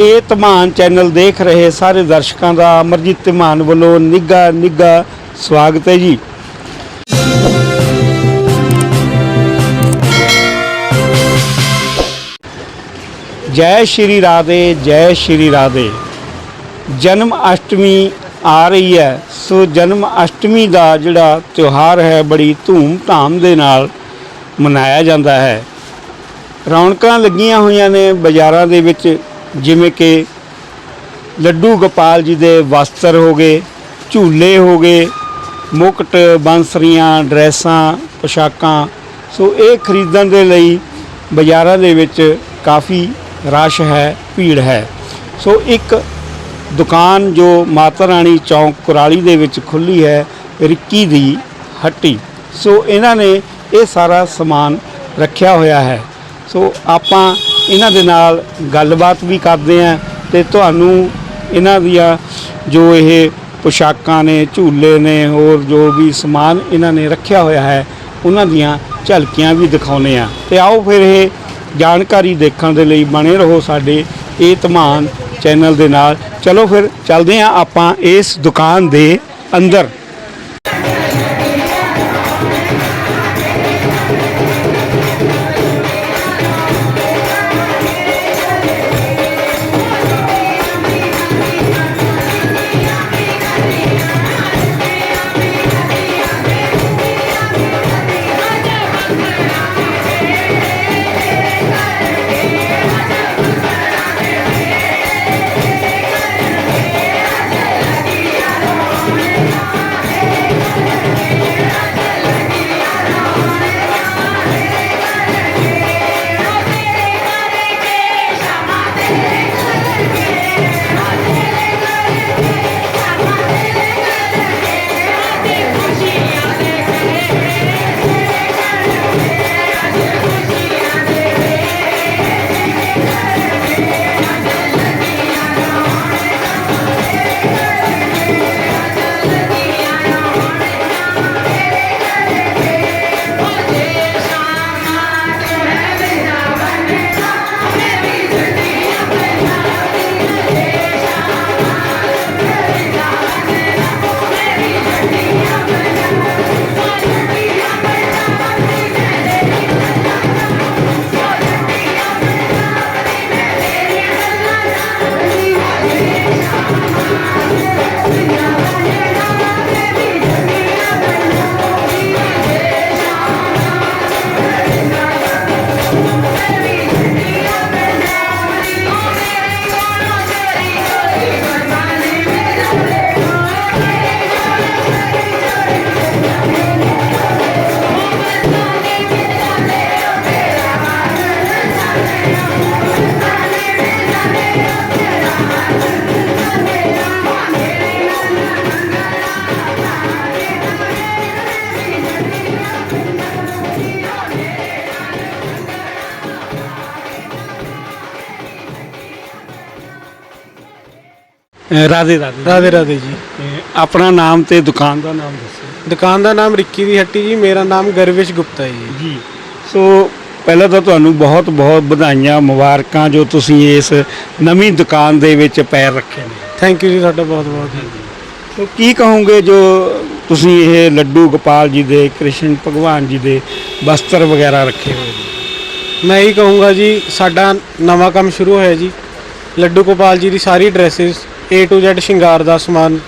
ਇਹ ਧਮਾਨ ਚੈਨਲ ਦੇਖ ਰਹੇ ਸਾਰੇ ਦਰਸ਼ਕਾਂ ਦਾ ਅਮਰਜੀਤ ਧਮਾਨ ਵੱਲੋਂ ਨਿੱਘਾ ਨਿੱਘਾ ਸਵਾਗਤ ਹੈ ਜੀ। ਜੈ ਸ਼੍ਰੀ ਰਾਧੇ, ਜੈ ਸ਼੍ਰੀ ਰਾਧੇ। ਜਨਮ ਅਸ਼ਟਮੀ ਆ ਰਹੀ ਹੈ, ਸੋ ਜਨਮ ਅਸ਼ਟਮੀ ਦਾ ਜਿਹੜਾ ਤਿਉਹਾਰ ਹੈ, ਬੜੀ ਧੂਮ ਧਾਮ ਦੇ ਨਾਲ ਮਨਾਇਆ ਜਾਂਦਾ ਹੈ। ਰੌਣਕਾਂ ਲੱਗੀਆਂ ਹੋਈਆਂ ਨੇ ਬਾਜ਼ਾਰਾਂ ਦੇ ਵਿੱਚ। ਜਿਵੇਂ ਕਿ ਲੱਡੂ ਗੋਪਾਲ ਜੀ ਦੇ ਵਸਤਰ ਹੋ ਗਏ, ਝੂਲੇ ਹੋ ਗਏ, ਮੁਕਟ ਬੰਸਰੀਆਂ, ਡਰੈਸਾਂ, ਪੋਸ਼ਾਕਾਂ। ਸੋ ਇਹ ਖਰੀਦਣ ਦੇ ਲਈ ਬਾਜ਼ਾਰਾਂ ਦੇ ਵਿੱਚ ਕਾਫੀ ਰਸ਼ ਹੈ, ਭੀੜ ਹੈ। ਸੋ ਇੱਕ ਦੁਕਾਨ ਜੋ ਮਾਤਾ ਰਾਣੀ ਚੌਂਕ ਕੁਰਾਲੀ ਦੇ ਵਿੱਚ ਖੁੱਲੀ ਹੈ, ਰਿੱਕੀ ਦੀ ਹੱਟੀ। ਸੋ ਇਹਨਾਂ ਨੇ ਇਹ ਸਾਰਾ ਸਮਾਨ ਰੱਖਿਆ ਹੋਇਆ ਹੈ। ਸੋ ਆਪਾਂ ਇਹਨਾਂ ਦੇ ਨਾਲ ਗੱਲਬਾਤ ਵੀ ਕਰਦੇ ਆਂ ਤੇ ਤੁਹਾਨੂੰ ਇਹਨਾਂ ਦੀਆਂ ਜੋ ਇਹ ਪੁਸ਼ਾਕਾਂ ਨੇ, ਝੂਲੇ ਨੇ, ਹੋਰ ਜੋ ਵੀ ਸਮਾਨ ਇਹਨਾਂ ਨੇ ਰੱਖਿਆ ਹੋਇਆ ਹੈ, ਉਹਨਾਂ ਦੀਆਂ ਝਲਕੀਆਂ ਵੀ ਦਿਖਾਉਨੇ ਆ। ਤੇ ਆਓ ਫਿਰ ਇਹ ਜਾਣਕਾਰੀ ਦੇਖਣ ਦੇ ਲਈ ਬਣੇ ਰਹੋ ਸਾਡੇ ਇਹ ਧਮਾਨ ਚੈਨਲ ਦੇ ਨਾਲ। ਚਲੋ ਫਿਰ ਚੱਲਦੇ ਆਂ ਆਪਾਂ ਇਸ ਦੁਕਾਨ ਦੇ ਅੰਦਰ। ਰਾਧੇ ਰਾਧੇ। ਰਾਧੇ ਰਾਧੇ ਜੀ। ਤੇ ਆਪਣਾ ਨਾਮ ਤੇ ਦੁਕਾਨ ਦਾ ਨਾਮ ਦੱਸੋ। ਦੁਕਾਨ ਦਾ ਨਾਮ ਰਿੱਕੀ ਦੀ ਹੱਟੀ ਜੀ ਮੇਰਾ ਨਾਮ ਗਰਵਿਸ਼ ਗੁਪਤਾ ਹੈ ਜੀ। ਜੀ ਸੋ ਪਹਿਲਾਂ ਤਾਂ ਤੁਹਾਨੂੰ ਬਹੁਤ ਬਹੁਤ ਵਧਾਈਆਂ ਮੁਬਾਰਕਾਂ ਜੋ ਤੁਸੀਂ ਇਸ ਨਵੀਂ ਦੁਕਾਨ ਦੇ ਵਿੱਚ ਪੈਰ ਰੱਖੇ ਨੇ। ਥੈਂਕ ਯੂ ਜੀ ਤੁਹਾਡਾ ਬਹੁਤ ਬਹੁਤ ਸੋ ਕੀ ਕਹੋਗੇ ਜੋ ਤੁਸੀਂ ਇਹ ਲੱਡੂ ਗੋਪਾਲ ਜੀ ਦੇ ਕ੍ਰਿਸ਼ਨ ਭਗਵਾਨ ਜੀ ਦੇ ਵਸਤਰ ਵਗੈਰਾ ਰੱਖੇ ਹੋਏ ਨੇ? ਮੈਂ ਇਹੀ ਕਹੂੰਗਾ ਜੀ ਸਾਡਾ ਨਵਾਂ ਕੰਮ ਸ਼ੁਰੂ ਹੋਇਆ ਜੀ। ਲੱਡੂ ਗੋਪਾਲ ਜੀ ਦੀ ਸਾਰੀ ਡਰੈਸਸ A to Z ਸ਼ਿੰਗਾਰ ਦਾ ਸਮਾਨ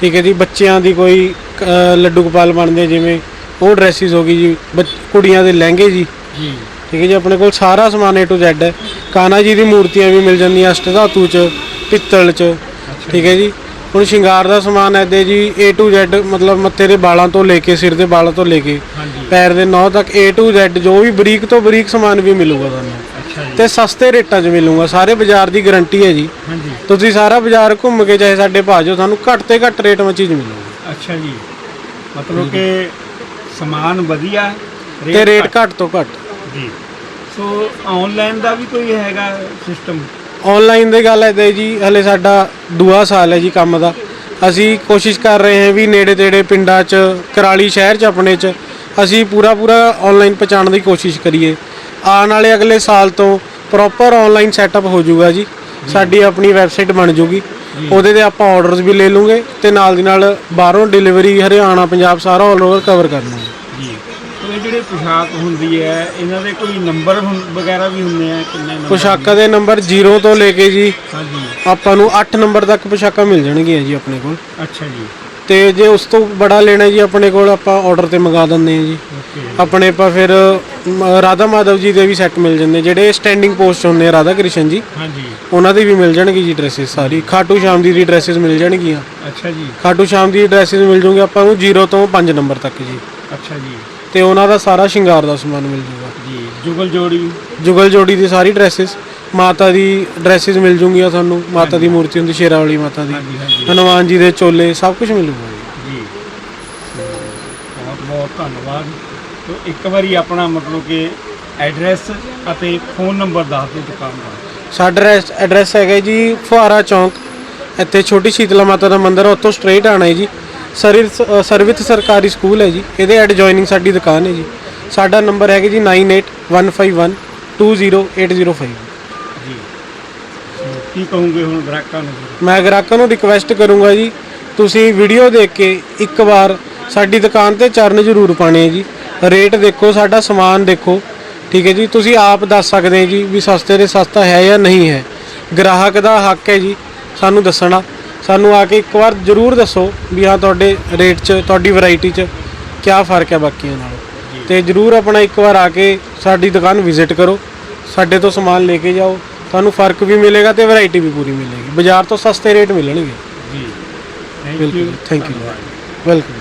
ਠੀਕ ਹੈ ਜੀ ਬੱਚਿਆਂ ਦੀ ਕੋਈ ਅ, ਲੱਡੂ ਗੋਪਾਲ ਬਣਦੇ ਜਿਵੇਂ ਉਹ ਡਰੈਸਸ ਹੋ ਗਈ ਜੀ ਬੱਚ- ਕੁੜੀਆਂ ਦੇ ਲਹਿੰਗੇ ਜੀ। ਜੀ। ਠੀਕ ਹੈ ਜੀ ਆਪਣੇ ਕੋਲ ਸਾਰਾ ਸਮਾਨ A to Z ਹੈ। ਕਾਨਾ ਜੀ ਦੀ ਮੂਰਤੀਆਂ ਵੀ ਮਿਲ ਜਾਂਦੀਆਂ ਅਸ਼ਟ ਧਾਤੂ ਚ ਪਿੱਤਲ ਚ ਠੀਕ ਹੈ ਜੀ। ਹੁਣ ਸ਼ਿੰਗਾਰ ਦਾ ਸਮਾਨ ਹੈ ਦੇ ਜੀ A to Z ਮਤਲਬ ਮੱਥੇ ਦੇ ਵਾਲਾਂ ਤੋਂ ਲੈ ਕੇ ਸਿਰ ਦੇ ਵਾਲਾਂ ਤੋਂ ਲੈ ਕੇ ਹਾਂਜੀ। ਪੈਰ ਦੇ ਨੌ ਤੱਕ A to Z ਜੋ ਵੀ ਬਰੀਕ ਤੋਂ ਬਰੀਕ ਸਮਾਨ ਵੀ ਮਿਲੂਗਾ ਤੁਹਾਨੂੰ। ਤੇ ਸਸਤੇ ਰੇਟਾਂ 'ਚ ਮਿਲੂਗਾ ਸਾਰੇ ਬਾਜ਼ਾਰ ਦੀ ਗਾਰੰਟੀ ਹੈ ਜੀ। ਹਾਂਜੀ। ਤੁਸੀਂ ਸਾਰਾ ਬਾਜ਼ਾਰ ਘੁੰਮ ਕੇ ਚਾਹੇ ਸਾਡੇ ਭਾਜੋ ਤੁਹਾਨੂੰ ਘੱਟ ਤੇ ਘੱਟ ਰੇਟ 'ਚ ਚੀਜ਼ ਮਿਲੂਗੀ। ਅੱਛਾ ਜੀ। ਮਤਲਬ ਕਿ ਸਮਾਨ ਵਧੀਆ ਤੇ ਰੇਟ ਘੱਟ। ਤੋਂ ਘੱਟ। ਜੀ। ਸੋ ਆਨਲਾਈਨ ਦਾ ਵੀ ਕੋਈ ਹੈਗਾ ਸਿਸਟਮ ਆਨਲਾਈਨ ਦੀ ਗੱਲ ਹੈ ਤੇ ਜੀ ਹਲੇ ਸਾਡਾ ਦੂਆ ਸਾਲ ਹੈ ਜੀ ਕੰਮ ਦਾ। ਅਸੀਂ ਕੋਸ਼ਿਸ਼ ਕਰ ਰਹੇ ਹਾਂ ਵੀ ਨੇੜੇ ਤੇੜੇ ਪਿੰਡਾਂ 'ਚ ਕਰਾਲੀ ਸ਼ਹਿਰ 'ਚ ਆਪਣੇ 'ਚ ਅਸੀਂ ਪੂਰਾ ਪੂਰਾ ਆਨਲਾਈਨ ਪਹੁੰਚਾਉਣ ਦੀ ਕੋਸ਼ਿਸ਼ ਕਰੀਏ। ਆਉਣ ਵਾਲੇ ਅਗਲੇ ਸਾਲ ਤੋਂ ਪ੍ਰੋਪਰ ਆਨਲਾਈਨ ਸੈਟਅਪ ਹੋ ਜਾਊਗਾ ਜੀ। ਸਾਡੀ ਆਪਣੀ ਵੈਬਸਾਈਟ ਬਣ ਜੂਗੀ ਉਹਦੇ ਤੇ ਆਪਾਂ ਆਰਡਰਸ ਵੀ ਲੈ ਲੂਗੇ ਤੇ ਨਾਲ ਦੀ ਨਾਲ ਬਾਹਰੋਂ ਡਿਲੀਵਰੀ ਹਰਿਆਣਾ ਪੰਜਾਬ ਸਾਰਾ ਆਲ ਓਵਰ ਕਵਰ ਕਰਨਾ ਹੈ ਜੀ। ਇਹ ਜਿਹੜੇ ਪੁਸ਼ਾਕ ਹੁੰਦੀ ਹੈ ਇਹਨਾਂ ਦੇ ਕੋਈ ਨੰਬਰ ਵਗੈਰਾ ਵੀ ਹੁੰਦੇ ਆ? ਕਿੰਨੇ ਨੰਬਰ ਪੁਸ਼ਾਕਾਂ ਦੇ ਨੰਬਰ 0 ਤੋਂ ਲੈ ਕੇ ਜੀ ਹਾਂਜੀ। ਆਪਾਂ ਨੂੰ 8 ਨੰਬਰ ਤੱਕ ਪੁਸ਼ਾਕਾਂ ਮਿਲ ਜਾਣਗੀਆਂ ਜੀ ਆਪਣੇ ਕੋਲ। ਅੱਛਾ ਜੀ। ਤੇ ਜੇ ਉਸ ਤੋਂ ਬੜਾ ਲੈਣਾ ਜੀ ਆਪਣੇ ਕੋਲ ਆਪਾਂ ਆਰਡਰ ਤੇ ਮੰਗਾ ਦਿੰਦੇ ਹਾਂ ਜੀ। ਆਪਣੇ ਪਾ ਫਿਰ ਮ, ਰਾਧਾ ਮਾਧਵ ਜੀ ਦੇ ਵੀ ਸੈੱਟ ਮਿਲ ਜਾਂਦੇ। ਜਿਹੜੇ ਸਟੈਂਡਿੰਗ ਪੋਸਟ ਹੁੰਦੇ ਆ ਰਾਧਾ ਕ੍ਰਿਸ਼ਨ ਜੀ ਹਾਂਜੀ। ਉਹਨਾਂ ਦੀ ਵੀ ਮਿਲ ਜਾਣਗੀ ਜੀ ਡਰੈਸਸ ਸਾਰੀ। ਖਾਟੂ ਸ਼ਾਮ ਦੀ ਦੀ ਡਰੈਸਸ ਮਿਲ ਜਾਣਗੀਆਂ। ਅੱਛਾ ਜੀ। ਖਾਟੂ ਸ਼ਾਮ ਦੀ ਡਰੈਸਸ ਮਿਲ ਜੂਗੀ ਆਪਾਂ ਨੂੰ 0 ਤੋਂ 5 ਨੰਬਰ ਤੱਕ ਜੀ। ਅੱਛਾ ਜੀ। ਤੇ ਉਹਨਾਂ ਦਾ ਸਾਰਾ ਸ਼ਿੰਗਾਰ ਦਾ ਸਮਾਨ ਮਿਲ ਜੂਗਾ ਜੀ ਜੁਗਲ ਜੋੜੀ। ਜੁਗਲ ਜੋੜੀ ਦੀ ਸਾਰੀ ਡਰੈਸਸ ਮਾਤਾ ਦੀ ਡਰੈਸਸ ਮਿਲ ਜੂਗੀਆਂ ਤੁਹਾਨੂੰ ਮਾਤਾ ਦੀ ਮੂਰਤੀ ਹੁੰਦੀ ਸ਼ੇਰਾਂ ਵਾਲੀ ਮਾਤਾ ਦੀ। ਹਾਂਜੀ ਹਾਂਜੀ। ਹਨੂਮਾਨ ਜੀ ਦੇ ਚੋਲੇ ਸਭ ਕੁਝ ਮਿਲੂਗਾ ਜੀ ਜੀ। ਬਹੁਤ ਬਹੁਤ ਧੰਨਵਾਦ। ਤੋ ਇੱਕ ਵਾਰੀ ਆਪਣਾ ਮਤਲਬ ਕਿ ਐਡਰੈਸ ਅਤੇ ਫੋਨ ਨੰਬਰ ਦੱਸ ਦਿਓ ਦੁਕਾਨ ਦਾ। ਸਾਡਾ ਐਡਰੈਸ- ਹੈਗਾ ਜੀ ਫੁਹਾਰਾ ਚੌਂਕ ਇੱਥੇ ਛੋਟੀ ਸ਼ੀਤਲਾ ਮਾਤਾ ਦਾ ਮੰਦਿਰ ਉੱਥੋਂ ਸਟ੍ਰੇਟ ਆਣਾ ਹੈ ਜੀ। ਸਰਵਿਸ ਸਰਵਿਤ ਸਰਕਾਰੀ ਸਕੂਲ ਹੈ ਜੀ ਇਹਦੇ ਐਡਜੋਇਨਿੰਗ ਸਾਡੀ ਦੁਕਾਨ ਹੈ ਜੀ। ਸਾਡਾ ਨੰਬਰ ਹੈਗਾ ਜੀ 9815120805 ਜੀ ਸੋ ਕੀ ਕਹੋਗੇ ਹੁਣ ਗ੍ਰਾਹਕਾਂ ਨੂੰ? ਮੈਂ ਗ੍ਰਾਹਕਾਂ ਨੂੰ ਰਿਕਵੈਸਟ ਕਰੂੰਗਾ ਜੀ ਤੁਸੀਂ ਵੀਡੀਓ ਦੇਖ ਕੇ ਇੱਕ ਵਾਰ ਸਾਡੀ ਦੁਕਾਨ ਤੇ ਚਰਨ ਜ਼ਰੂਰ ਪਾਣੇ ਜੀ। ਰੇਟ ਦੇਖੋ ਸਾਡਾ ਸਮਾਨ ਦੇਖੋ ਠੀਕ ਹੈ ਜੀ। ਤੁਸੀਂ ਆਪ ਦੱਸ ਸਕਦੇ ਹੋ ਜੀ ਵੀ ਸਸਤੇ ਦੇ ਸਸਤਾ ਹੈ ਜਾਂ ਨਹੀਂ ਹੈ। ਗ੍ਰਾਹਕ ਦਾ ਹੱਕ ਹੈ ਜੀ ਸਾਨੂੰ ਦੱਸਣਾ। ਸਾਨੂੰ ਆ ਕੇ ਇੱਕ ਵਾਰ ਜ਼ਰੂਰ ਦੱਸੋ ਵੀ ਹਾਂ ਤੁਹਾਡੇ ਰੇਟ 'ਚ ਤੁਹਾਡੀ ਵੈਰਾਈਟੀ 'ਚ ਕੀ ਫ਼ਰਕ ਹੈ ਬਾਕੀਆਂ ਨਾਲੋਂ। ਤੇ ਜ਼ਰੂਰ ਆਪਣਾ ਇੱਕ ਵਾਰ ਆ ਕੇ ਸਾਡੀ ਦੁਕਾਨ ਵਿਜ਼ਿਟ ਕਰੋ। ਸਾਡੇ ਤੋਂ ਸਮਾਨ ਲੈ ਕੇ ਜਾਓ। ਤੁਹਾਨੂੰ ਫ਼ਰਕ ਵੀ ਮਿਲੇਗਾ ਤੇ ਵੈਰਾਈਟੀ ਵੀ ਪੂਰੀ ਮਿਲੇਗੀ। ਬਾਜ਼ਾਰ ਤੋਂ ਸਸਤੇ ਰੇਟ ਮਿਲਣਗੇ। ਜੀ। ਥੈਂਕ ਬਿਲਕੁਲ you thank you welcome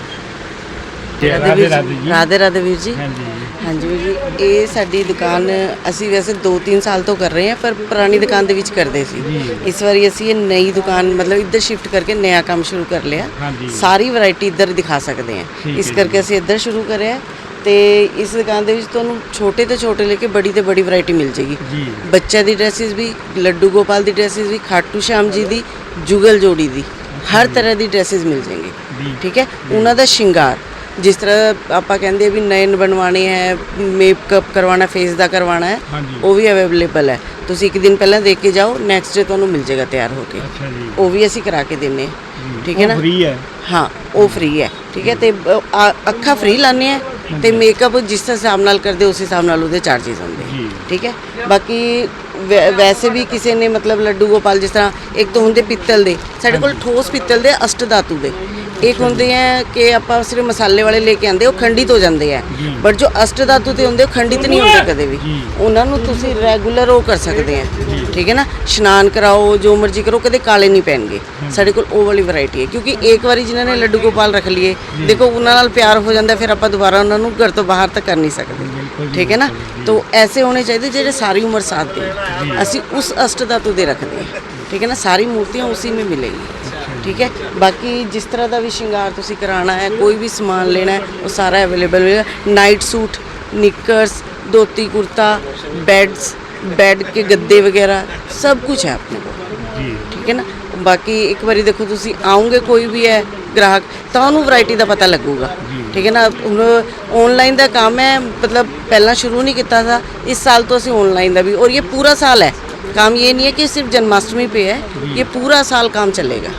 Radhe Radhe ji. Radhe Radhe ਵੀਰ ਜੀ। ਹਾਂਜੀ ਹਾਂਜੀ ਵੀਰ ਜੀ ਇਹ ਸਾਡੀ ਦੁਕਾਨ ਅਸੀਂ ਵੈਸੇ 2-3 ਸਾਲ ਤੋਂ ਕਰ ਰਹੇ ਹਾਂ ਪਰ ਪੁਰਾਣੀ ਦੁਕਾਨ ਦੇ ਵਿੱਚ ਕਰਦੇ ਸੀ। ਇਸ ਵਾਰੀ ਅਸੀਂ ਇਹ ਨਈ ਦੁਕਾਨ ਮਤਲਬ ਇੱਧਰ ਸ਼ਿਫਟ ਕਰਕੇ ਨया ਕੰਮ ਸ਼ੁਰੂ ਕਰ ਲਿਆ। ਹਾਂਜੀ। ਸਾਰੀ ਵੈਰਾਈਟੀ ਇੱਧਰ ਦਿਖਾ ਸਕਦੇ ਹਾਂ। ਇਸ ਕਰਕੇ ਅਸੀਂ ਇੱਧਰ ਸ਼ੁਰੂ ਕਰਿਆ। ਤੇ ਇਸ ਦੁਕਾਨ ਦੇ ਵਿੱਚ ਤੁਹਾਨੂੰ ਛੋਟੇ ਤੋਂ ਛੋਟੇ ਲੈ ਕੇ ਬੜੀ ਤੇ ਬੜੀ ਵੈਰਾਈਟੀ ਮਿਲ ਜੇਗੀ। ਜੀ। ਬੱਚਿਆਂ ਦੀ ਡਰੈਸਿਸ ਵੀ ਲੱਡੂ ਗੋਪਾਲ ਦੀ ਡਰੈਸਿਸ ਵੀ ਖਾਟੂ ਸ਼ਾਮ ਜੀ ਦੀ ਜੁਗਲ ਜੋੜੀ ਦੀ ਹਰ ਤਰ੍ਹਾਂ ਦੀ ਡਰੈਸਿਸ ਮਿਲ। ਜਾਣਗੇ ਠੀਕ ਹੈ? ਉਹਨਾਂ ਦਾ ਸ਼ਿੰਗਾਰ ਜਿਸ ਤਰ੍ਹਾਂ ਆਪਾਂ ਕਹਿੰਦੇ ਆ ਵੀ ਨੈਣ ਬਣਵਾਣੇ ਹੈ ਮੇਕਅਪ ਕਰਵਾਉਣਾ ਫੇਸ ਦਾ ਕਰਵਾਉਣਾ ਹੈ ਉਹ ਵੀ ਅਵੇਲੇਬਲ ਹੈ। ਤੁਸੀਂ ਇੱਕ ਦਿਨ ਪਹਿਲਾਂ ਦੇਖ ਕੇ ਜਾਓ ਨੈਕਸਟ ਡੇ ਤੁਹਾਨੂੰ ਮਿਲ ਜਾਏਗਾ ਤਿਆਰ ਹੋ ਕੇ। ਉਹ ਵੀ ਅਸੀਂ ਕਰਾ ਕੇ ਦਿੰਨੇ ਠੀਕ ਹੈ ਨਾ? ਫ੍ਰੀ ਹੈ। ਹਾਂ ਉਹ ਫ੍ਰੀ ਹੈ। ਠੀਕ ਹੈ? ਤੇ ਅੱਖਾਂ ਫ੍ਰੀ ਲਾਣੇ ਆ ਤੇ ਮੇਕਅਪ ਜਿਸ ਹਿਸਾਬ ਨਾਲ ਕਰਦੇ ਉਸ ਹਿਸਾਬ ਨਾਲ ਉਹਦੇ ਚਾਰजेस ਹੁੰਦੇ। ਠੀਕ ਹੈ? ਬਾਕੀ ਵੈਸੇ ਵੀ ਕਿਸੇ ਨੇ ਮਤਲਬ ਲੱਡੂ ਗੋਪਾਲ ਜਿਸ ਤਰ੍ਹਾਂ ਇੱਕ ਤਾਂ ਹੁੰਦੇ ਪਿੱਤਲ ਦੇ ਸਾਡੇ ਕੋਲ ਠੋਸ ਪਿੱਤਲ ਦੇ ਅਸ਼ਟ ਧਾਤੂ ਦੇ। ਇੱਕ ਹੁੰਦੇ ਆ ਕਿ ਆਪਾਂ ਸਿਰਫ ਮਸਾਲੇ ਵਾਲੇ ਲੈ ਕੇ ਆਂਦੇ ਉਹ ਖੰਡਿਤ ਹੋ ਜਾਂਦੇ ਆ। ਬਟ ਜੋ ਅਸ਼ਟ ਧਾਤੂ ਤੇ ਹੁੰਦੇ ਉਹ ਖੰਡਿਤ ਨਹੀਂ ਹੁੰਦੇ ਕਦੇ ਵੀ। ਉਹਨਾਂ ਨੂੰ ਤੁਸੀਂ ਰੈਗੂਲਰ ਉਹ ਕਰ ਸਕਦੇ ਆ ਠੀਕ ਹੈ ਨਾ? ਇਸ਼ਨਾਨ ਕਰਾਓ ਜੋ ਮਰਜ਼ੀ ਕਰੋ ਕਦੇ ਕਾਲੇ ਨਹੀਂ ਪੈਣਗੇ। ਸਾਡੇ ਕੋਲ ਉਹ ਵਾਲੀ ਵੈਰਾਈਟੀ ਹੈ ਕਿਉਂਕਿ ਇੱਕ ਵਾਰੀ ਜਿਨ੍ਹਾਂ ਨੇ ਲੱਡੂ ਗੋਪਾਲ ਰੱਖ ਲਈਏ ਦੇਖੋ ਉਹਨਾਂ ਨਾਲ ਪਿਆਰ ਹੋ ਜਾਂਦਾ ਫਿਰ ਆਪਾਂ ਦੁਬਾਰਾ ਉਹਨਾਂ ਨੂੰ ਘਰ ਤੋਂ ਬਾਹਰ ਤੱਕ ਕਰ ਨਹੀਂ ਸਕਦੇ। ਠੀਕ ਹੈ ਨਾ? ਤਾਂ ਐਸੇ ਹੋਣੇ ਚਾਹੀਦੇ ਜਿਹੜੇ ਸਾਰੀ ਉਮਰ ਸਾਥ ਦੇਣ। ਅਸੀਂ उस अष्ट धातु ਦੇ ਰੱਖਦੇ ਹਾਂ ठीक है ना सारी मूर्तियाँ उसी में मिलेंगी ठीक है बाकी जिस तरह का भी श्रृंगार ਤੁਸੀਂ ਕਰਾਣਾ ਹੈ ਕੋਈ ਵੀ ਸਮਾਨ ਲੈਣਾ ਹੈ ਉਹ ਸਾਰਾ ਅਵੇਲੇਬਲ ਹੋਏਗਾ night suit knickers dhoti kurta beds bed के गद्दे वगैरह सब कुछ है अपने को ठीक है ना बाकी एक बारी देखो ਤੁਸੀਂ ਆਉਂਗੇ ਕੋਈ ਵੀ ਹੈ ਗ੍ਰਾਹਕ ਤਾਂ ਉਹਨੂੰ ਵੈਰਾਈਟੀ ਦਾ ਪਤਾ ਲੱਗੂਗਾ। ਠੀਕ ਹੈ ਨਾ? ਹੁਣ ਆਨਲਾਈਨ ਦਾ ਕੰਮ ਹੈ ਮਤਲਬ ਪਹਿਲਾਂ ਸ਼ੁਰੂ ਨਹੀਂ ਕੀਤਾ ਸੀ ਇਸ ਸਾਲ ਤੋਂ ਅਸੀਂ ਆਨਲਾਈਨ ਦਾ ਵੀ ਔਰ ਇਹ ਪੂਰਾ ਸਾਲ ਹੈ। ਕੰਮ ਇਹ ਨਹੀਂ ਹੈ ਕਿ ਸਿਰਫ ਜਨਮਾਸ਼ਟਮੀ पे ਹੈ ਇਹ ਪੂਰਾ ਸਾਲ ਕੰਮ चलेगा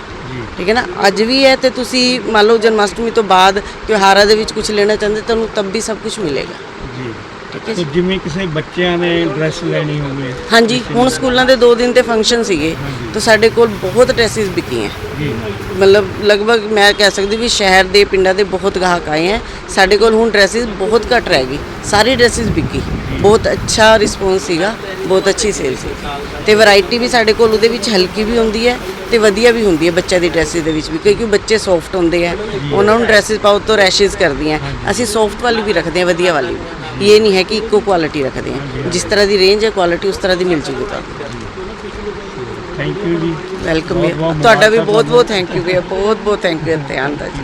ਠੀਕ ਹੈ ਨਾ? ਅੱਜ ਵੀ ਹੈ ਤੇ ਤੁਸੀਂ ਮੰਨ ਲਓ ਜਨਮਾਸ਼ਟਮੀ ਤੋਂ ਬਾਅਦ ਤਿਉਹਾਰਾਂ ਦੇ ਵਿੱਚ ਕੁਝ ਲੈਣਾ ਚਾਹੁੰਦੇ ਤੁਹਾਨੂੰ ਤਬ ਵੀ ਸਭ ਕੁਝ ਮਿਲੇਗਾ। ਠੀਕ ਹੈ ਤੇ ਜਿਵੇਂ ਕਿਸੇ ਬੱਚਿਆਂ ਨੇ ਡਰੈਸ ਲੈਣੀ ਹੋਵੇ। ਹਾਂਜੀ ਹੁਣ ਸਕੂਲਾਂ ਦੇ 2 ਦਿਨ ਤੇ ਫੰਕਸ਼ਨ ਸੀਗੇ ਤਾਂ ਸਾਡੇ ਕੋਲ ਬਹੁਤ ਡਰੈਸਿਸ ਵਿਕੀਆਂ। ਜੀ। ਮਤਲਬ ਲਗਭਗ ਮੈਂ ਕਹਿ ਸਕਦੀ ਵੀ ਸ਼ਹਿਰ ਦੇ ਪਿੰਡਾਂ ਦੇ ਬਹੁਤ ਗਾਹਕ ਆਏ ਹੈ। ਸਾਡੇ ਕੋਲ ਹੁਣ ਡਰੈਸਿਸ ਬਹੁਤ ਘੱਟ ਰਹਿ ਗਈ ਸਾਰੀ ਡਰੈਸਿਸ ਵਿਕੀ। ਬਹੁਤ ਅੱਛਾ ਰਿਸਪੌਂਸ ਸੀਗਾ ਬਹੁਤ ਅੱਛੀ ਸੇਲ ਸੀ। ਤੇ ਵੈਰਾਈਟੀ ਵੀ ਸਾਡੇ ਕੋਲ ਉਹਦੇ ਵਿੱਚ ਹਲਕੀ ਵੀ ਹੁੰਦੀ ਹੈ ਤੇ ਵਧੀਆ ਵੀ ਹੁੰਦੀ ਹੈ ਬੱਚਿਆਂ ਦੀ ਡਰੈਸਿਸ ਦੇ ਵਿੱਚ ਵੀ ਕਿਉਂਕਿ ਬੱਚੇ ਸੌਫਟ ਹੁੰਦੇ ਆ ਉਹਨਾਂ ਨੂੰ ਡਰੈਸਿਸ ਪਾਓ ਤਾਂ ਰੈਸ਼ਿਸ ਕਰਦੀਆਂ। ਅਸੀਂ ਸੌਫਟ ਵਾਲੀ ਵੀ ਰੱਖਦੇ ਹਾਂ ਵਧੀਆ ਵਾਲੀ ਵੀ। ਇਹ ਨਹੀਂ ਹੈ ਕਿ ਇੱਕੋ ਕੁਆਲਿਟੀ ਰੱਖਦੇ ਹਾਂ। ਜਿਸ ਤਰ੍ਹਾਂ ਦੀ ਰੇਂਜ ਹੈ ਕੁਆਲਿਟੀ ਉਸ ਤਰ੍ਹਾਂ ਦੀ ਮਿਲ ਜੂਗੀ ਤੁਹਾਨੂੰ ਥੈਂਕ ਯੂ ਜੀ। ਵੈਲਕਮ ਤੁਹਾਡਾ ਵੀ ਬਹੁਤ ਬਹੁਤ ਥੈਂਕ ਯੂ ਬਹੁਤ ਬਹੁਤ ਥੈਂਕ ਯੂ ਧਿਆਨ ਦਾ ਜੀ।